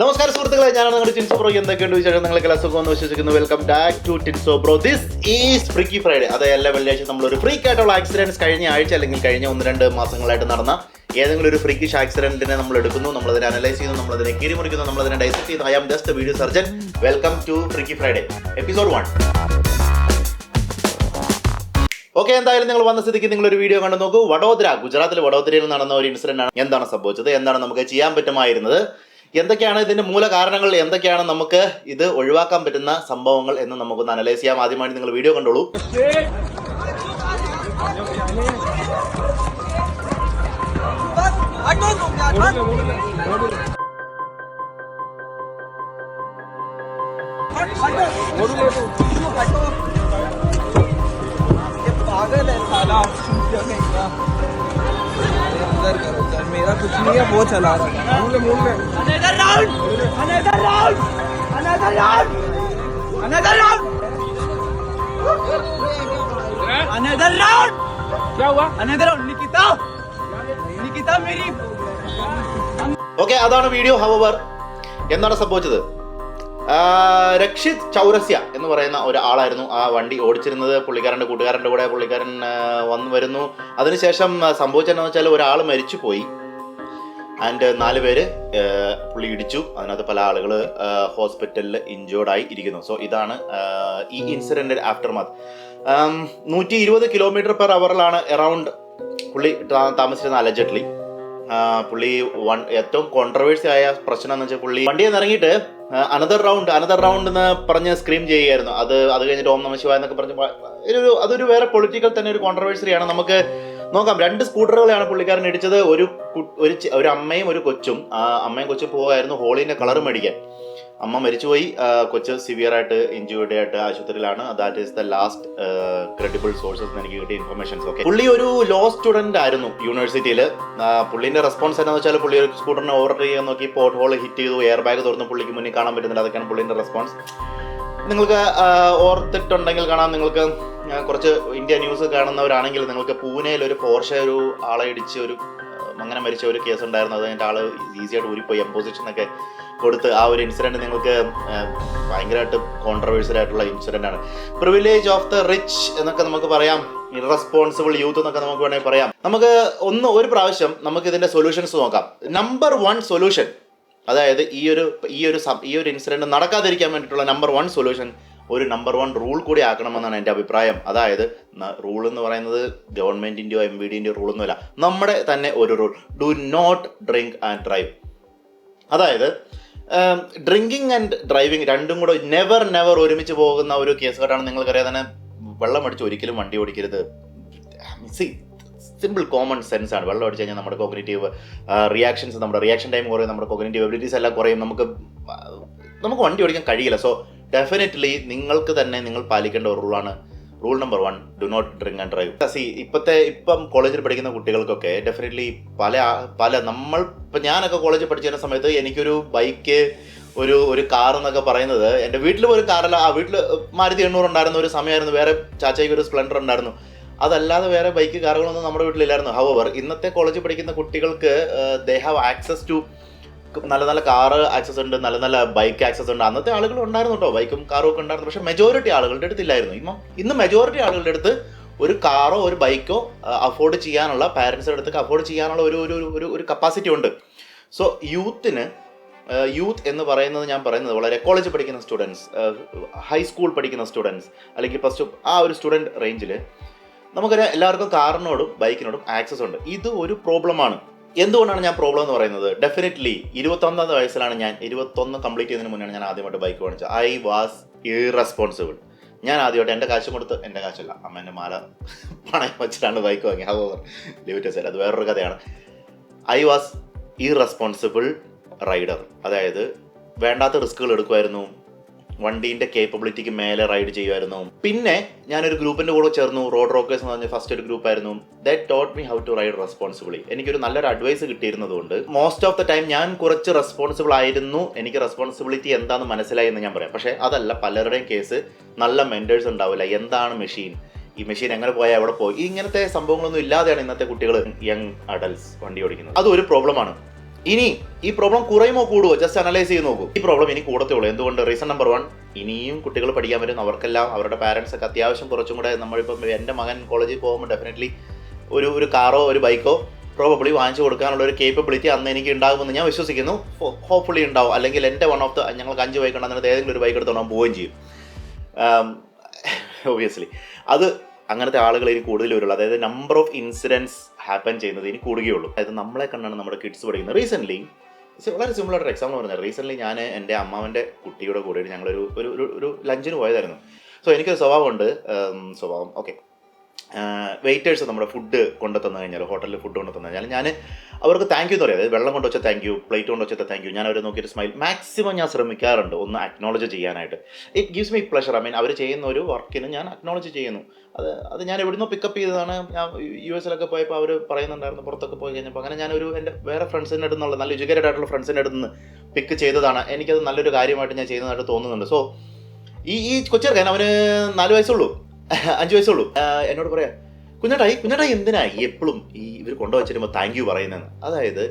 നമസ്കാരം സുഹൃത്തുക്കളെ ഞാനാണ് നിങ്ങളുടെ ടിൻസോ ബ്രോ എന്തൊക്കെയുണ്ട് വിശേഷം നിങ്ങൾക്ക് നിങ്ങളൊക്കെ സുഖമെന്ന് വിശ്വസിക്കുന്നു. Welcome back to Tinsopro this is freaky Friday അതായത് എല്ലാ വെള്ളിയാഴ്ച നമ്മൾ ഒരു ഫ്രീക്ക് ആയിട്ടുള്ള ആക്സിഡൻസ് കഴിഞ്ഞ ആഴ്ച അല്ലെങ്കിൽ കഴിഞ്ഞ ഒന്ന് രണ്ട് മാസങ്ങളായിട്ട് നടന്ന ഏതെങ്കിലും ഒരു ഫ്രീക്കിഷ് ആക്സിഡന്റിനെ നമ്മൾ എടുക്കുന്നു നമ്മൾ അതിനെ അനലൈസ് ചെയ്യുന്നു നമ്മൾ അതിനെ കീറിമുറിക്കുന്നു നമ്മൾ അതിനെ ഡൈസെക്ട് ചെയ്യുന്നു I am just video surgeon welcome to freaky Friday episode one okay എന്തായാലും നിങ്ങൾ വന്ന സ്ഥിതിക്ക് നിങ്ങൾ ഒരു വീഡിയോ കണ്ടു നോക്കൂ. വഡോദര ഗുജറാത്തിൽ വഡോദരയിൽ നടന്ന ഒരു ഇൻസിഡന്റ് ആണ്. എന്താണ് സംഭവിച്ചത്? എന്താണ് നമുക്ക് ചെയ്യാൻ പറ്റുമായിരുന്നത്? എന്തൊക്കെയാണ് ഇതിന്റെ മൂല കാരണങ്ങൾ എന്തൊക്കെയാണ് നമുക്ക് ഇത് ഒഴിവാക്കാൻ പറ്റുന്ന സംഭവങ്ങൾ എന്ന് നമുക്കൊന്ന് അനലൈസ് ചെയ്യാം ആദ്യമായിട്ട് നിങ്ങൾ വീഡിയോ കണ്ടോളൂ हटो तुम यार हट हट हटो तू हटो ये पागल है साला मेरा कुछ नहीं है वो चला रहा है another round another round another round another round another round क्या हुआ अनदर राउंड निकिता निकिता मेरी ഓക്കെ അതാണ് വീഡിയോ ഹവർ എന്താണ് സംഭവിച്ചത് ആ, രക്ഷിത് ചൗരസ്യ എന്ന് പറയുന്ന ഒരാളായിരുന്നു ആ വണ്ടി ഓടിച്ചിരുന്നത്. പുള്ളിക്കാരന്റെ കൂട്ടുകാരന്റെ കൂടെ പുള്ളിക്കാരൻ വന്നു വരുന്നു. അതിനുശേഷം സംഭവിച്ചതെന്ന് വെച്ചാൽ ഒരാൾ മരിച്ചു പോയി ആൻഡ് നാല് പേര് പുള്ളി ഇടിച്ചു. അതിനകത്ത് പല ആളുകൾ ഹോസ്പിറ്റലിൽ ഇഞ്ചേർഡായി ഇരിക്കുന്നു. സോ ഇതാണ് ഈ ഇൻസിഡന്റ് ആഫ്റ്റർ മത്ത് നൂറ്റി ഇരുപത് കിലോമീറ്റർ പെർ അവറിലാണ് എറൗണ്ട് പുള്ളി താമസിച്ചിരുന്ന അലജഡ്ലി പുള്ളി വൺ ഏറ്റവും കോൺട്രവേഴ്സി ആയ പ്രശ്നം എന്ന് വെച്ചാൽ പുള്ളി വണ്ടിയിൽ നിന്ന് ഇറങ്ങിയിട്ട് അനദർ റൗണ്ട് അനദർ റൗണ്ട് എന്ന് പറഞ്ഞ് സ്ക്രീം ചെയ്യുകയായിരുന്നു. അത് അത് കഴിഞ്ഞിട്ട് ഓം നമ എന്നൊക്കെ പറഞ്ഞ് ഒരു അതൊരു വേറെ പൊളിറ്റിക്കൽ തന്നെ ഒരു കോൺട്രവേഴ്സറിയാണ് നമുക്ക് നോക്കാം. രണ്ട് സ്കൂട്ടറുകളെയാണ് പുള്ളിക്കാരൻ ഇടിച്ചത്. ഒരു ഒരു ഒരു അമ്മയും ഒരു കൊച്ചും. അമ്മയും കൊച്ചും പോകായിരുന്നു ഹോളിന്റെ കളർ മേടിക്കാൻ. അമ്മ മരിച്ചുപോയി. കൊച്ച് സിവിയർ ആയിട്ട് ഇഞ്ചുവേർഡ് ആയിട്ട് ആശുപത്രിയിലാണ്. That is the last credible sources എനിക്ക് കിട്ടിയ ഇൻഫർമേഷൻസ് ഓക്കെ പുള്ളി ഒരു ലോ സ്റ്റുഡന്റ് ആയിരുന്നു യൂണിവേഴ്സിറ്റിയിൽ പുള്ളിന്റെ റെസ്പോൺസ് എന്താണെന്ന് വെച്ചാൽ പുള്ളി ഒരു സ്കൂട്ടറിനെ ഓർഡർ ചെയ്യാൻ നോക്കി പോട്ട് ഹോൾ ഹിറ്റ് ചെയ്തു എയർ ബാഗ് തുറന്ന് പുള്ളിക്ക് മുന്നിൽ കാണാൻ പറ്റുന്നില്ല. അതൊക്കെയാണ് പുള്ളിന്റെ റെസ്പോൺസ് നിങ്ങൾക്ക് ഓർത്തിട്ടുണ്ടെങ്കിൽ കാണാം. നിങ്ങൾക്ക് കുറച്ച് ഇന്ത്യ ന്യൂസ് കാണുന്നവരാണെങ്കിൽ നിങ്ങൾക്ക് പൂനെയിൽ ഒരു പോർഷ ഒരു ആളെ ഇടിച്ച് ഒരു അങ്ങനെ മരിച്ച ഒരു കേസ് ഉണ്ടായിരുന്നു. അത് കഴിഞ്ഞാൽ ആൾ ഈസിയായിട്ട് ഊരിപ്പോയി. ഒക്കെ കൊടുത്ത് ആ ഒരു ഇൻസിഡന്റ് നിങ്ങൾക്ക് ഭയങ്കരമായിട്ട് കോൺട്രവേഴ്സ്യൽ ആയിട്ടുള്ള ഇൻസിഡന്റ് ആണ്. പ്രിവിലേജ് ഓഫ് ദ റിച്ച് എന്നൊക്കെ നമുക്ക് പറയാം. ഇറസ്പോൺസിബിൾ യൂത്ത് എന്നൊക്കെ നമുക്ക് വേണമെങ്കിൽ പറയാം. നമുക്ക് ഒന്ന് ഒരു പ്രാവശ്യം നമുക്ക് ഇതിന്റെ സൊല്യൂഷൻസ് നോക്കാം. നമ്പർ വൺ സൊല്യൂഷൻ അതായത് ഈ ഒരു ഈ ഒരു ഈ ഒരു ഇൻസിഡന്റ് നടക്കാതിരിക്കാൻ വേണ്ടിയിട്ടുള്ള നമ്പർ വൺ സൊല്യൂഷൻ ഒരു നമ്പർ വൺ റൂൾ കൂടി ആക്കണമെന്നാണ് എന്റെ അഭിപ്രായം. അതായത് റൂൾ എന്ന് പറയുന്നത് ഗവൺമെന്റിന്റെയോ എം ബി ഡിന്റെയോ റൂൾ ഒന്നുമില്ല. നമ്മുടെ തന്നെ ഒരു rule do not drink and drive അതായത് ഡ്രിങ്കിങ് ആൻഡ് ഡ്രൈവിംഗ് രണ്ടും കൂടെ നെവർ നെവർ ഒരുമിച്ച് പോകുന്ന ഒരു കേസ് കേട്ടാണ് നിങ്ങൾക്കറിയാം തന്നെ. വെള്ളം അടിച്ച് ഒരിക്കലും വണ്ടി ഓടിക്കരുത്. സി സിമ്പിൾ കോമൺ സെൻസ് ആണ്. വെള്ളം അടിച്ച് കഴിഞ്ഞാൽ നമ്മുടെ കോഗ്നേറ്റീവ് റിയാക്ഷൻസ് നമ്മുടെ റിയാക്ഷൻ ടൈം കുറയും നമ്മുടെ കോഗ്നേറ്റീവ് എബിലിറ്റീസ് എല്ലാം കുറയും. നമുക്ക് നമുക്ക് വണ്ടി ഓടിക്കാൻ കഴിയില്ല. സോ ഡെഫിനറ്റ്ലി നിങ്ങൾക്ക് തന്നെ നിങ്ങൾ പാലിക്കേണ്ട ഒരു റൂളാണ് rule number one do not drink and drive see ഇപ്പോഴത്തെ ഇപ്പം കോളേജിൽ പഠിക്കുന്ന കുട്ടികൾക്കൊക്കെ ഡെഫിനറ്റ്ലി പല പല നമ്മൾ ഇപ്പം ഞാനൊക്കെ കോളേജിൽ പഠിച്ചിരുന്ന സമയത്ത് എനിക്കൊരു ബൈക്ക് ഒരു ഒരു കാർ എന്നൊക്കെ പറയുന്നത് എന്റെ വീട്ടിൽ ഒരു കാറല്ല ആ വീട്ടിൽ മാരുതി എണ്ണൂറ് ഉണ്ടായിരുന്ന ഒരു സമയമായിരുന്നു. വേറെ ചാച്ചയ്ക്ക് ഒരു സ്പ്ലെൻഡർ ഉണ്ടായിരുന്നു. അതല്ലാതെ വേറെ ബൈക്ക് കാറുകളൊന്നും നമ്മുടെ വീട്ടിലില്ലായിരുന്നു. ഹവർ ഇന്നത്തെ കോളേജിൽ പഠിക്കുന്ന കുട്ടികൾക്ക് ദേ ഹാവ് ആക്സസ് ടു നല്ല നല്ല കാറ് ആക്സസ് ഉണ്ട് നല്ല നല്ല ബൈക്ക് ആക്സസ് ഉണ്ട്. അന്നത്തെ ആളുകൾ ഉണ്ടായിരുന്നു കേട്ടോ ബൈക്കും കാറും ഒക്കെ ഉണ്ടായിരുന്നു. പക്ഷെ മെജോറിറ്റി ആളുകളുടെ അടുത്തില്ലായിരുന്നു ഇപ്പം ഇന്ന് മെജോറിറ്റി ആളുകളുടെ അടുത്ത് ഒരു കാറോ ഒരു ബൈക്കോ അഫോർഡ് ചെയ്യാനുള്ള പാരൻസിന്റെ അടുത്ത് അഫോർഡ് ചെയ്യാനുള്ള ഒരു- ഒരു ഒരു കപ്പാസിറ്റി ഉണ്ട്. സോ യൂത്തിന് യൂത്ത് എന്ന് പറയുന്നത് ഞാൻ പറയുന്നത് വളരെ കോളേജ് പഠിക്കുന്ന സ്റ്റുഡൻസ് ഹൈസ്കൂൾ പഠിക്കുന്ന സ്റ്റുഡൻസ് അല്ലെങ്കിൽ പ്ലസ് ടു ആ ഒരു സ്റ്റുഡന്റ് റേഞ്ചിൽ നമുക്കറിയാം എല്ലാവർക്കും കാറിനോടും ബൈക്കിനോടും ആക്സസ് ഉണ്ട്. ഇത് ഒരു പ്രോബ്ലമാണ് എന്തുകൊണ്ടാണ് ഞാൻ പ്രോബ്ലം എന്ന് പറയുന്നത്? ഡെഫിനറ്റ്ലി ഇരുപത്തൊന്നാം വയസ്സിലാണ് ഞാൻ. ഇരുപത്തൊന്ന് കംപ്ലീറ്റ് ചെയ്തതിന് മുന്നേ ഞാൻ ആദ്യമായിട്ട് ബൈക്ക് വാങ്ങിച്ചത് ഐ വാസ് ഇറസ്പോൺസിബിൾ ഞാൻ ആദ്യമായിട്ട് എന്റെ കാശ് കൊടുത്ത് എന്റെ കാശല്ല അമ്മേന്റെ മാല പണയം വെച്ചിട്ടാണ് ബൈക്ക് വാങ്ങി അത് ലിമിറ്റ് സൈഡ് അത് വേറൊരു കഥയാണ്. ഐ വാസ് ഇറസ്പോൺസിബിൾ റൈഡർ അതായത് വേണ്ടാത്ത റിസ്കുകൾ എടുക്കുമായിരുന്നു. വണ്ടീന്റെ കേപ്പബിലിറ്റിക്ക് മേലെ റൈഡ് ചെയ്യുമായിരുന്നു. പിന്നെ ഞാനൊരു ഗ്രൂപ്പിന്റെ കൂടെ ചേർന്നു. റോഡ് റോക്കേഴ്സ് എന്ന് പറഞ്ഞ ഫസ്റ്റ് ഒരു ഗ്രൂപ്പ് ആയിരുന്നു. That taught me how to ride responsibly എനിക്കൊരു നല്ലൊരു അഡ്വൈസ് കിട്ടിയിരുന്നതുകൊണ്ട് മോസ്റ്റ് ഓഫ് ദ ടൈം ഞാൻ കുറച്ച് റെസ്പോൺസിബിൾ ആയിരുന്നു. എനിക്ക് റെസ്പോൺസിബിലിറ്റി എന്താണെന്ന് മനസ്സിലായി എന്ന് ഞാൻ പറയാം. പക്ഷേ അതല്ല പലരുടെയും കേസ് നല്ല മെന്റേഴ്സ് ഉണ്ടാവില്ല. എന്താണ് മെഷീൻ ഈ മെഷീൻ എങ്ങനെ പോയാൽ എവിടെ പോയി? ഇങ്ങനത്തെ സംഭവങ്ങളൊന്നും ഇല്ലാതെയാണ് ഇന്നത്തെ കുട്ടികൾ യങ് അഡൽസ് വണ്ടി ഓടിക്കുന്നത്. അത് ഒരു പ്രോബ്ലമാണ് ഇനി ഈ പ്രോബ്ലം കുറയുമോ കൂടുമോ ജസ്റ്റ് അനലൈസ് ചെയ്ത് നോക്കൂ. ഈ പ്രോബ്ലം ഇനി കൂടത്തേ ഉള്ളൂ. എന്തുകൊണ്ട്? റീസൺ നമ്പർ വൺ ഇനിയും കുട്ടികൾ പഠിക്കാൻ പറ്റും അവർക്കെല്ലാം അവരുടെ പാരൻസ് ഒക്കെ അത്യാവശ്യം കുറച്ചും കൂടെ നമ്മളിപ്പം എന്റെ മകൻ കോളേജിൽ പോകുമ്പോൾ ഡെഫിനറ്റ്ലി ഒരു ഒരു കാറോ ഒരു ബൈക്കോ പ്രോബബ്ലി വാങ്ങിച്ചു കൊടുക്കാനുള്ള ഒരു കേപ്പബിലിറ്റി അന്ന് എനിക്ക് ഉണ്ടാകുമെന്ന് ഞാൻ വിശ്വസിക്കുന്നു. ഹോപ്പ്ഫുള്ളി ഉണ്ടാവും. അല്ലെങ്കിൽ എന്റെ വൺ ഓഫ് ദ ഞങ്ങൾക്ക് അഞ്ച് ബൈക്ക് ഉണ്ടെന്നിട്ട് ഏതെങ്കിലും ഒരു ബൈക്ക് എടുത്തോണ്ട് അവൻ പോവുകയും ചെയ്യും. ഒബിയസ്ലി അത് അങ്ങനത്തെ ആളുകൾ ഇനി കൂടുതൽ വരുള്ളൂ. അതായത് നമ്പർ ഓഫ് ഇൻസിഡൻസ് ഹാപ്പൻ ചെയ്യുന്നത് ഇനി കൂടുകയുള്ളൂ. അതായത് നമ്മളെ കണ്ടാണ് നമ്മുടെ കിഡ്സ് പഠിക്കുന്നത്. റീസെന്റ്ലി വളരെ സിമ്പിൾ ആയിട്ട് എക്സാമ്പിൾ പറഞ്ഞത് റീസെന്റ്ലി ഞാൻ എന്റെ അമ്മാവന്റെ കുട്ടിയുടെ കൂടെ ഞങ്ങളൊരു ഒരു ഒരു ലഞ്ചിന് പോയതായിരുന്നു. സോ എനിക്കൊരു സ്വഭാവമുണ്ട്. സ്വഭാവം ഓക്കെ വെയിറ്റേഴ്സ് നമ്മുടെ ഫുഡ് കൊണ്ടു തന്നു കഴിഞ്ഞാൽ ഹോട്ടലിൽ ഫുഡ് കൊണ്ടു തന്നു കഴിഞ്ഞാൽ ഞാൻ അവർക്ക് താങ്ക് യു എന്ന് പറയാം. വെള്ളം കൊണ്ട് വെച്ചാൽ താങ്ക് യു പ്ലേറ്റ് കൊണ്ട് വെച്ചാൽ താങ്ക് യു ഞാൻ അവരെ നോക്കിയിട്ട് സ്മൈൽ മാക്സിമം ഞാൻ ശ്രമിക്കാറുണ്ട് ഒന്ന് അക്നോളജ് ചെയ്യാനായിട്ട്. It gives me pleasure I mean അവർ ചെയ്യുന്ന ഒരു വർക്കിന് ഞാൻ അക്നോളജ് ചെയ്യുന്നു. അത് അത് ഞാൻ എവിടുന്നോ പിക്കപ്പ് ചെയ്തതാണ്. ഞാൻ യു എസിലൊക്കെ പോയപ്പോൾ അവർ പറയുന്നുണ്ടായിരുന്നു പുറത്തൊക്കെ പോയി കഴിഞ്ഞപ്പോൾ അങ്ങനെ ഞാനൊരു എന്റെ വേറെ ഫ്രണ്ട്സിന്റെ അടുത്ത് നിന്നുള്ള നല്ല എഡ്യൂക്കേറ്റഡ് ആയിട്ടുള്ള ഫ്രണ്ട്സിന്റെ അടുത്ത് നിന്ന് പിക്ക് ചെയ്തതാണ്. എനിക്കത് നല്ലൊരു കാര്യമായിട്ട് ഞാൻ ചെയ്യുന്നതായിട്ട് തോന്നുന്നുണ്ട്. സോ ഈ ഈ കൊച്ചിറക്കാൻ അവന് നാല് വയസ്സുള്ളൂ അഞ്ച് വയസ്സുള്ളൂ എന്നോട് പറയാം കുഞ്ഞാട്ടായി കുഞ്ഞാട്ടായി എന്തിനാ എപ്പോഴും ഈ ഇവർ കൊണ്ടുവച്ചിരുമ്പോൾ താങ്ക് യു പറയുന്നതെന്ന്? അതായത്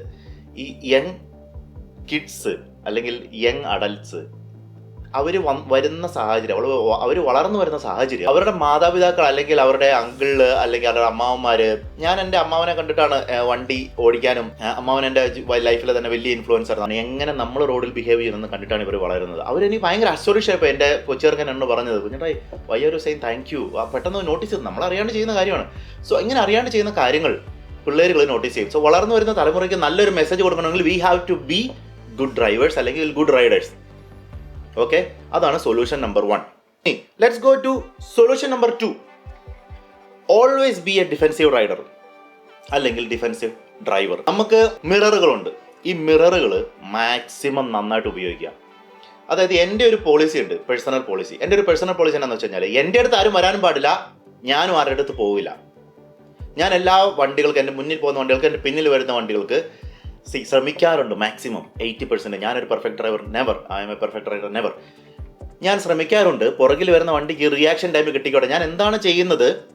ഈ യങ് കിഡ്സ് അല്ലെങ്കിൽ യങ് അഡൽട്സ് അവർ വരുന്ന സാഹചര്യം അവൾ അവർ വളർന്നു വരുന്ന സാഹചര്യം അവരുടെ മാതാപിതാക്കൾ അല്ലെങ്കിൽ അവരുടെ അങ്കിൾ അല്ലെങ്കിൽ അവരുടെ അമ്മാവന്മാര് ഞാൻ എന്റെ അമ്മാവനെ കണ്ടിട്ടാണ് വണ്ടി ഓടിക്കാനും അമ്മാവൻ എന്റെ ലൈഫിൽ തന്നെ വലിയ ഇൻഫ്ലുവൻസർ ആണ്. എങ്ങനെ നമ്മൾ റോഡിൽ ബിഹേവ് ചെയ്യുന്നത് കണ്ടിട്ടാണ് ഇവർ വളരുന്നത്. അവരെനിക്ക് ഭയങ്കര അസ്റ്റോറിഷായപ്പോൾ എന്റെ കൊച്ചേർക്കൻ എന്നോട് പറഞ്ഞത് കുഞ്ഞിട്ടായി വൈ ഒരു സെയിം താങ്ക് യു പെട്ടെന്ന് നോട്ടീസ് ചെയ്ത്. നമ്മൾ അറിയാണ്ട് ചെയ്യുന്ന കാര്യമാണ്. സോ ഇങ്ങനെ അറിയാണ്ട് ചെയ്യുന്ന കാര്യങ്ങൾ പിള്ളേരുകൾ നോട്ടീസ് ചെയ്യും. സോ വളർന്നു വരുന്ന തലമുറയ്ക്ക് നല്ലൊരു മെസ്സേജ് കൊടുക്കണമെങ്കിൽ we have to be good drivers അല്ലെങ്കിൽ ഗുഡ് റൈഡേഴ്സ് ഓക്കെ അതാണ് solution number one let's go to solution number two always be a defensive rider അല്ലെങ്കിൽ ഡിഫെൻസീവ് ഡ്രൈവർ നമുക്ക് മിററുകളുണ്ട് ഈ മിററുകൾ മാക്സിമം നന്നായിട്ട് ഉപയോഗിക്കുക. അതായത് എന്റെ ഒരു പോളിസി ഉണ്ട് പേഴ്സണൽ പോളിസി എന്റെ ഒരു പേഴ്സണൽ പോളിസി എന്താണെന്ന് വെച്ച് കഴിഞ്ഞാൽ എന്റെ അടുത്ത് ആരും വരാനും പാടില്ല ഞാനും ആരുടെ അടുത്ത് പോവില്ല. ഞാൻ എല്ലാ വണ്ടികൾക്കും എന്റെ മുന്നിൽ പോകുന്ന വണ്ടികൾക്ക് എന്റെ പിന്നിൽ വരുന്ന വണ്ടികൾക്ക് സി ശ്രമിക്കാറുണ്ട് മാക്സിമം എയ്റ്റി പെർസെന്റ് ഞാനൊരു perfect driver never I'm a perfect driver never ഞാൻ ശ്രമിക്കാറുണ്ട്. പുറകിൽ വരുന്ന വണ്ടിക്ക് റിയാക്ഷൻ ടൈം കിട്ടിക്കോട്ടെ. ഞാൻ എന്താണ് ചെയ്യുന്നത്?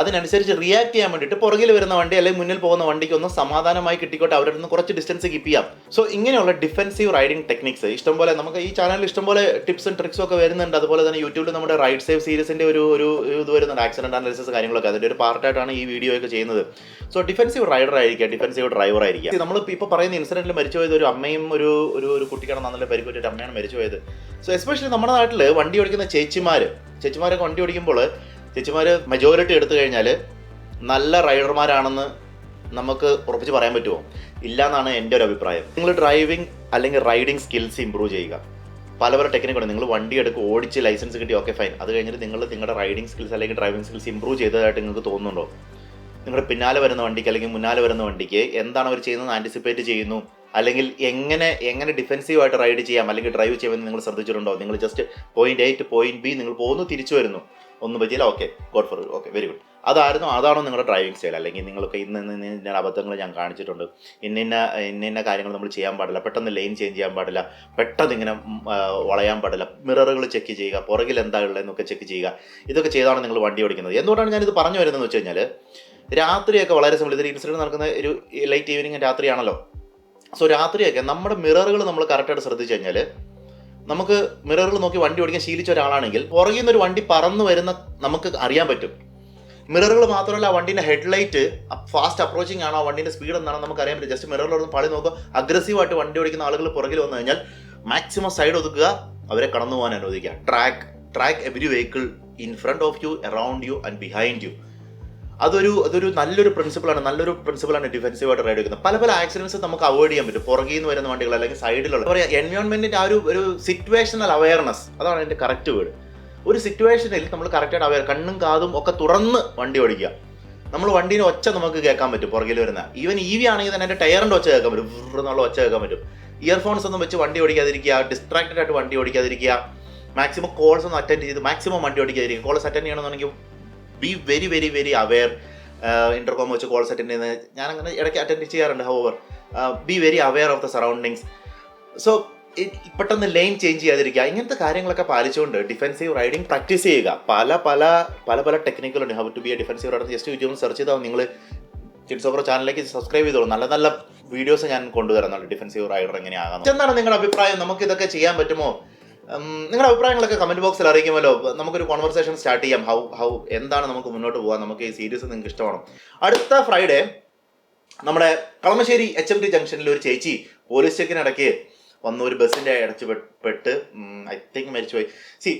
അതിനനുസരിച്ച് റിയാക്ട് ചെയ്യാൻ വേണ്ടിയിട്ട് പുറകിൽ വരുന്ന വണ്ടി അല്ലെങ്കിൽ മുന്നിൽ പോകുന്ന വണ്ടിക്ക് ഒന്ന് സമാധാനമായി കിട്ടിക്കോട്ടെ. അവരുടെ നിന്ന് കുറച്ച് ഡിസ്റ്റൻസ് കീപ്പ് ചെയ്യാം. സോ ഇങ്ങനെയുള്ള ഡിഫൻസീവ് റൈഡിംഗ് ടെക്നിക്സ് ഇഷ്ടംപോലെ നമുക്ക് ഈ ചാനലിൽ ഇഷ്ടംപോലെ ടിപ്സ് ആൻഡ് ട്രിക്സും ഒക്കെ വരുന്നുണ്ട്. അതുപോലെ തന്നെ യൂട്യൂബിൽ നമ്മുടെ റൈഡ് സേവ് സീരീസിന്റെ ഒരു ഒരു ഇത് വരുന്നുണ്ട്. ആക്സിഡന്റ് അനാലിസിസ് കാര്യങ്ങളൊക്കെ. അതിന്റെ ഒരു പാർട്ടായിട്ടാണ് ഈ വീഡിയോ ഒക്കെ ചെയ്യുന്നത്. സോ ഡിഫൻസീവ് റൈഡർ ആയിരിക്കുക ഡിഫൻസീവ് ഡ്രൈവർ ആയിരിക്കുക. നമ്മൾ ഇപ്പോൾ പറയുന്ന ഇൻസിഡന്റിൽ മരിച്ചു പോയത് ഒരു അമ്മയും ഒരു ഒരു ഒരു കുട്ടിക്കാണ്. നല്ല പരിക്കൊരു അമ്മയാണ് മരിച്ചു പോയത്. സോ എസ്പെഷ്യലി നമ്മുടെ നാട്ടിൽ വണ്ടി ഓടിക്കുന്ന ചേച്ചിമാർ ചേച്ചിമാരൊക്കെ വണ്ടി ഓടിക്കുമ്പോൾ ചേച്ചിമാർ മെജോറിറ്റി എടുത്തു കഴിഞ്ഞാൽ നല്ല റൈഡർമാരാണെന്ന് നമുക്ക് ഉറപ്പിച്ച് പറയാൻ പറ്റുമോ? ഇല്ല എന്നാണ് എന്റെ ഒരു അഭിപ്രായം. നിങ്ങൾ ഡ്രൈവിംഗ് അല്ലെങ്കിൽ റൈഡിംഗ് സ്കിൽസ് ഇമ്പ്രൂവ് ചെയ്യുക. പല പല ടെക്നിക്കുണ്ട് നിങ്ങൾ വണ്ടി എടുക്കുക ഓടിച്ച് ലൈസൻസ് കിട്ടി ഓക്കെ ഫൈൻ അത് കഴിഞ്ഞിട്ട് നിങ്ങൾ നിങ്ങളുടെ റൈഡിംഗ് സ്കിൽസ് അല്ലെങ്കിൽ ഡ്രൈവിംഗ് സ്കിൽസ് ഇമ്പ്രൂവ് ചെയ്തതായിട്ട് നിങ്ങൾക്ക് തോന്നുന്നുണ്ടോ? നിങ്ങളുടെ പിന്നാലെ വരുന്ന വണ്ടിക്ക് അല്ലെങ്കിൽ മുന്നാലെ വരുന്ന വണ്ടിക്ക് എന്താണ് അവർ ചെയ്യുന്നത് ആന്റിസിപ്പേറ്റ് ചെയ്യുന്നു? അല്ലെങ്കിൽ എങ്ങനെ എങ്ങനെ ഡിഫെൻസീവ് ആയിട്ട് റൈഡ് ചെയ്യാം? അല്ലെങ്കിൽ ഡ്രൈവ് ചെയ്യാമെന്ന് നിങ്ങൾ ശ്രദ്ധിച്ചിട്ടുണ്ടോ? നിങ്ങൾ just point A point B നിങ്ങൾ പോകുന്നു തിരിച്ചു വരുന്നു. ഒന്നും പറ്റിയില്ല. Okay good for okay very good അതായിരുന്നു അതാണോ നിങ്ങളുടെ ഡ്രൈവിംഗ് സ്റ്റൈൽ അല്ലെങ്കിൽ നിങ്ങൾക്ക് ഇന്ന് ഇന്ന് ഇന്ന അബദ്ധങ്ങൾ ഞാൻ കാണിച്ചിട്ടുണ്ട്. ഇന്ന ഇന്ന ഇന്ന ഇന്ന കാര്യങ്ങൾ നമ്മൾ ചെയ്യാൻ പാടില്ല. പെട്ടെന്ന് ലൈൻ ചേഞ്ച് ചെയ്യാൻ പാടില്ല. പെട്ടെന്ന് ഇങ്ങനെ വളയാൻ പാടില്ല. മിററുകൾ ചെക്ക് ചെയ്യുക. പുറകിൽ എന്താ ഉള്ളതെന്നൊക്കെ ചെക്ക് ചെയ്യുക. ഇതൊക്കെ ചെയ്താണ് നിങ്ങൾ വണ്ടി ഓടിക്കുന്നത്. എന്തുകൊണ്ടാണ് ഞാനിത് പറഞ്ഞു വരുന്നതെന്ന് വെച്ച് കഴിഞ്ഞാൽ രാത്രിയൊക്കെ വളരെ സിമ്പിൾ ഇതൊരു ഇൻസിഡന്റ് നടക്കുന്ന ഒരു ലൈറ്റ് ഈവനിങ് രാത്രിയാണല്ലോ. സോ രാത്രിയൊക്കെ നമ്മുടെ മിററുകൾ നമ്മൾ കറക്റ്റായിട്ട് ശ്രദ്ധിച്ചു കഴിഞ്ഞാൽ നമുക്ക് മിററിൽ നോക്കി വണ്ടി ഓടിക്കാൻ ശീലിച്ച ഒരാളാണെങ്കിൽ പുറകിൽ നിന്ന് ഒരു വണ്ടി പറന്നു വരുന്ന നമുക്ക് അറിയാൻ പറ്റും. മിററുകൾ മാത്രമല്ല ആ വണ്ടീന്റെ ഹെഡ്ലൈറ്റ് ഫാസ്റ്റ് അപ്രോച്ചിങ് ആണോ വണ്ടിന്റെ സ്പീഡ് എന്താണോ നമുക്ക് അറിയാൻ പറ്റും. ജസ്റ്റ് മിററിൽ ഒന്ന് പളി നോക്കുക അഗ്രസീവായിട്ട് വണ്ടി ഓടിക്കുന്ന ആളുകൾ പുറകിൽ വന്നു കഴിഞ്ഞാൽ മാക്സിമം സൈഡ് ഒതുക്കുക അവരെ കടന്നു പോകാൻ അനുവദിക്കുക. Track track every vehicle in front of you around you and behind you അതൊരു അതൊരു നല്ലൊരു പ്രിൻസിപ്പിളാണ് നല്ലൊരു പ്രിൻസിപ്പിളാണ് ഡിഫെൻസീവായിട്ട് റൈഡ് എടുക്കുന്നത്. പല പല ആക്സിഡൻസ് നമുക്ക് അവോയ്ഡ് ചെയ്യാൻ പറ്റും. പുറകിൽ നിന്ന് വരുന്ന വണ്ടികൾ അല്ലെങ്കിൽ സൈഡിലുള്ള പറയുക എൻവയോൺമെന്റിന്റെ ആ ഒരു ഒരു സിറ്റുവേഷണൽ അവയർനെസ് അതാണ് എന്റെ കറക്റ്റ് വേർഡ് ഒരു സിറ്റുവേഷനിൽ നമ്മൾ കറക്റ്റായിട്ട് അവയർ കണ്ണും കാതും ഒക്കെ തുറന്ന് വണ്ടി ഓടിക്കുക. നമ്മൾ വണ്ടീനെ ഒച്ച നമുക്ക് കേൾക്കാൻ പറ്റും പുറകിൽ വരുന്ന. ഈവൻ ഇ വി ആണെങ്കിൽ തന്നെ എന്റെ ടയറിന്റെ ഒച്ച കേൾക്കാൻ പറ്റും. എന്നുള്ള ഒച്ച കേൾക്കാൻ പറ്റും. ഇയർഫോൺസ് ഒന്നും വെച്ച് വണ്ടി ഓടിക്കാതിരിക്കുക ഡിസ്ട്രാക്റ്റഡ് ആയിട്ട് വണ്ടി ഓടിക്കാതിരിക്കുക. മാക്സിമം കോൾസ് ഒന്നും അറ്റൻഡ് ചെയ്ത് മാക്സിമം വണ്ടി ഓടിക്കാതിരിക്കുക. കോൾസ് അറ്റൻഡ് ചെയ്യണമെന്നുണ്ടെങ്കിൽ be very very very aware intercom വെച്ച് അറ്റൻഡ് ചെയ്യുന്നത് ഞാൻ അങ്ങനെ ഇടയ്ക്ക് അറ്റൻഡ് ചെയ്യാറുണ്ട് however be very aware of the surroundings so പെട്ടെന്ന് ലൈൻ ചേഞ്ച് ചെയ്യാതിരിക്കുക. ഇങ്ങനത്തെ കാര്യങ്ങളൊക്കെ പാലിച്ചുകൊണ്ട് ഡിഫെൻസീവ് റൈഡിങ് പ്രാക്ടീസ് ചെയ്യുക. പല പല പല പല ടെക്നിക്കുകളുണ്ട് how to be a defensive rider just യൂട്യൂബിൽ സെർച്ച് ചെയ്താൽ നിങ്ങൾ ടിൻസോപ്രോ ചാനലിലേക്ക് സബ്സ്ക്രൈബ് ചെയ്തോളൂ. നല്ല നല്ല വീഡിയോസ് ഞാൻ കൊണ്ടുവരുന്നുണ്ട് ഡിഫൻസീവ് റൈഡർ എങ്ങനെയാകാം എന്താണ് നിങ്ങളുടെ അഭിപ്രായം? നമുക്ക് ഇതൊക്കെ ചെയ്യാൻ പറ്റുമോ? നിങ്ങളുടെ അഭിപ്രായങ്ങളൊക്കെ കമന്റ് ബോക്സിൽ അറിയിക്കുമല്ലോ. നമുക്കൊരു കോൺവെർസേഷൻ സ്റ്റാർട്ട് ചെയ്യാം. ഹൗ ഹൗ എന്താണ് നമുക്ക് മുന്നോട്ട് പോകാൻ നമുക്ക് ഈ സീരീസ് നിങ്ങൾക്ക് ഇഷ്ടമാണോ? അടുത്ത ഫ്രൈഡേ നമ്മുടെ കളമശ്ശേരി എച്ച് എം ടി ജംഗ്ഷനിൽ ഒരു ചേച്ചി പോലീസ് ചെക്കിനിടയ്ക്ക് വന്ന ഒരു ബസ്സിന്റെ അടച്ചു പെട്ട് ഐ തിങ്ക് മരിച്ചുപോയി. സി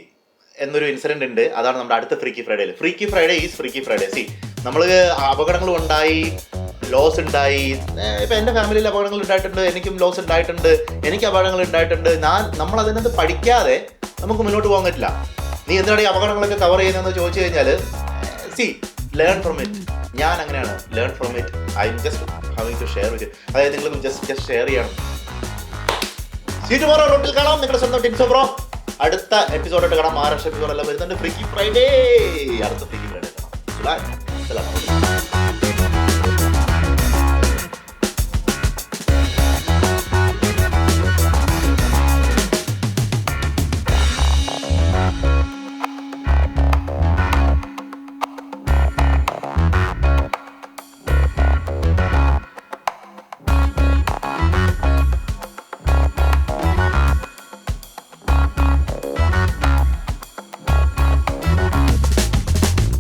എന്നൊരു ഇൻസിഡന്റ് ഉണ്ട്. അതാണ് നമ്മുടെ അടുത്ത freaky ഫ്രൈഡേയിൽ freaky Friday is freaky Friday C നമ്മൾ അപകടങ്ങളും ഉണ്ടായി ലോസ് ഉണ്ടായി. ഇപ്പം എന്റെ ഫാമിലിയിൽ അപകടങ്ങൾ ഉണ്ടായിട്ടുണ്ട് എനിക്കും ലോസ് ഉണ്ടായിട്ടുണ്ട് എനിക്ക് അപകടങ്ങൾ ഉണ്ടായിട്ടുണ്ട്. ഞാൻ നമ്മൾ അതിനകത്ത് പഠിക്കാതെ നമുക്ക് മുന്നോട്ട് പോകാൻ പറ്റില്ല. നീ എന്താണ് ഈ അപകടങ്ങളൊക്കെ കവർ ചെയ്യുന്നതെന്ന് ചോദിച്ചു കഴിഞ്ഞാൽ സി ലേൺ ഫ്രം ഇറ്റ് ഞാൻ അങ്ങനെയാണ്. Learn from it I'm just having to share with അതായത് നിങ്ങൾ ജസ്റ്റ് ജസ്റ്റ് ഷെയർ ചെയ്യണം. സീ ടുമോറോ റോട്ടിൽ കാണാം. നിങ്ങളുടെ സ്വന്തം ടിപ്സ് ബ്രോ അടുത്ത എപ്പിസോഡായിട്ട് കാണാം. മഹാരാഷ്ട്ര എപ്പിസോഡെല്ലാം വരുന്നുണ്ട് ഫ്രീ ഫ്രൈഡേ അടുത്ത ഫ്രീ ഫ്രൈഡേ കാണാം.